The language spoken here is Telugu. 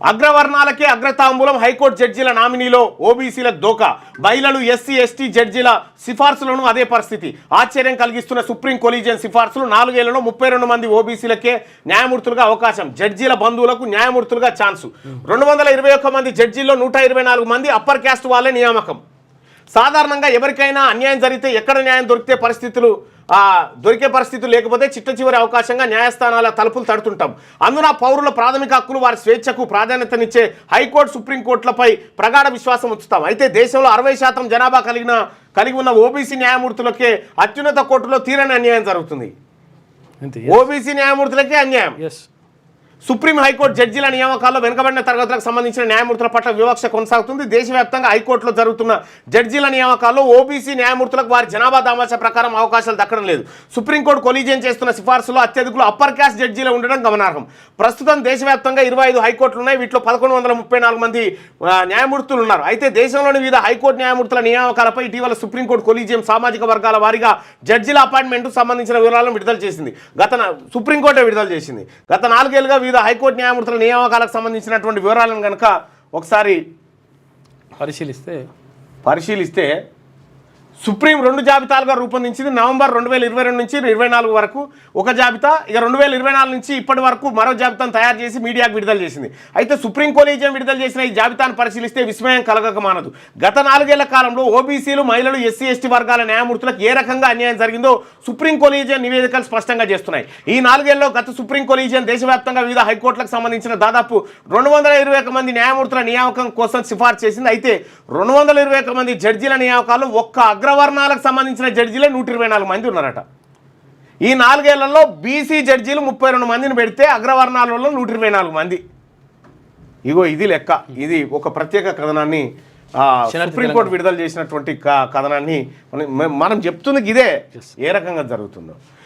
అగ్రవర్ణాలకే అగ్రతాంబూలం హైకోర్టు జడ్జీల నామినీలో ఓబీసీల దోకా. మహిళలు ఎస్సీ ఎస్టీ జడ్జీల సిఫార్సులను అదే పరిస్థితి. ఆశ్చర్యం కలిగిస్తున్న సుప్రీం కొలీజియన్ సిఫార్సులు నాలుగేళ్ళలో ముప్పై రెండు మంది ఓబీసీలకే న్యాయమూర్తులుగా అవకాశం. జడ్జీల బంధువులకు న్యాయమూర్తులుగా ఛాన్సు. రెండు వందల ఇరవై ఒక్క మంది జడ్జీల్లో నూట ఇరవై నాలుగు మంది అప్పర్ క్యాస్ట్ వాళ్ళే నియామకం. సాధారణంగా ఎవరికైనా అన్యాయం జరిగితే ఎక్కడ న్యాయం దొరికితే పరిస్థితులు దొరికే పరిస్థితులు లేకపోతే చిట్ట చివరి అవకాశంగా న్యాయస్థానాల తలుపులు తడుతుంటాం. అందున పౌరుల ప్రాథమిక హక్కులు వారి స్వేచ్ఛకు ప్రాధాన్యతనిచ్చే హైకోర్టు సుప్రీంకోర్టులపై ప్రగాఢ విశ్వాసం ఉంచుతాం. అయితే దేశంలో అరవై శాతం జనాభా కలిగిన కలిగి ఉన్న ఓబీసీ న్యాయమూర్తులకే అత్యున్నత కోర్టులో తీరని అన్యాయం జరుగుతుంది. ఓబీసీ న్యాయమూర్తులకే అన్యాయం. ఎస్ సుప్రీం హైకోర్టు జడ్జీల నియామకాల్లో వెనుకబడిన తరగతులకు సంబంధించిన న్యాయమూర్తుల పట్ల వివక్ష కొనసాగుతుంది. దేశవ్యాప్తంగా హైకోర్టులో జరుగుతున్న జడ్జీల నియామకాల్లో ఓబీసీ న్యాయమూర్తులకు వారి జనాభా దామాషా ప్రకారం అవకాశాలు దక్కడం లేదు. సుప్రీంకోర్టు కొలీజియం చేస్తున్న సిఫార్సులో అత్యధికులు అప్పర్ క్యాస్ట్ జడ్జీలు ఉండడం గమనార్హం. ప్రస్తుతం దేశవ్యాప్తంగా ఇరవై ఐదు హైకోర్టులు ఉన్నాయి. వీటిలో పదకొండు వందల ముప్పై నాలుగు మంది న్యాయమూర్తులు ఉన్నారు. అయితే దేశంలోని వివిధ హైకోర్టు న్యాయమూర్తుల నియామకాలపై ఇటీవల సుప్రీంకోర్టు కొలీజియం సామాజిక వర్గాల వారీగా జడ్జీల అపాయింట్మెంట్ సంబంధించిన వివరాలను విడుదల చేసింది. గత నా- సుప్రీంకోర్టే విడుదల చేసింది. గత నాలుగేళ్ళుగా వివిధ హైకోర్టు న్యాయమూర్తుల నియామకాలకు సంబంధించినటువంటి వివరాలను కనుక ఒకసారి పరిశీలిస్తే పరిశీలిస్తే సుప్రీం రెండు జాబితాలుగా రూపొందించింది. నవంబర్ రెండు వేల ఇరవై రెండు నుంచి ఇరవై నాలుగు వరకు ఒక జాబితా ఇక రెండు వేల ఇరవై నాలుగు నుంచి ఇప్పటి వరకు మరో జాబితాను తయారు చేసి మీడియాకు విడుదల చేసింది. అయితే సుప్రీం కొలీజియం విడుదల చేసిన ఈ జాబితాను పరిశీలిస్తే విస్మయం కలగక మానదు. గత నాలుగేళ్ళ కాలంలో ఓబీసీలు మహిళలు ఎస్సీ ఎస్టీ వర్గాల న్యాయమూర్తులకు ఏ రకంగా అన్యాయం జరిగిందో సుప్రీం కొలీజియం నివేదికలు స్పష్టంగా చేస్తున్నాయి. ఈ నాలుగేళ్ళలో గత సుప్రీం కొలీజియం దేశవ్యాప్తంగా వివిధ హైకోర్టులకు సంబంధించిన దాదాపు రెండు వందల ఇరవై ఒక మంది న్యాయమూర్తుల నియామకం కోసం సిఫార్సు చేసింది. అయితే రెండు వందల ఇరవై ఒక మంది జడ్జీల నియామకాలు ఒక్క అగ్రవర్ణాలకు సంబంధించిన జడ్జీలే నూట ఇరవై నాలుగు మంది ఉన్నారట. ఈ నాలుగేళ్ళలో బీసీ జడ్జీలు ముప్పై రెండు మందిని పెడితే అగ్రవర్ణాలలో నూట ఇరవై నాలుగు మంది. ఇగో ఇది లెక్క. ఇది ఒక ప్రత్యేక కథనాన్ని సుప్రీంకోర్టు విడుదల చేసినటువంటి కథనాన్ని మనం మనం చెప్తుంది ఇదే. ఏ రకంగా జరుగుతుందో.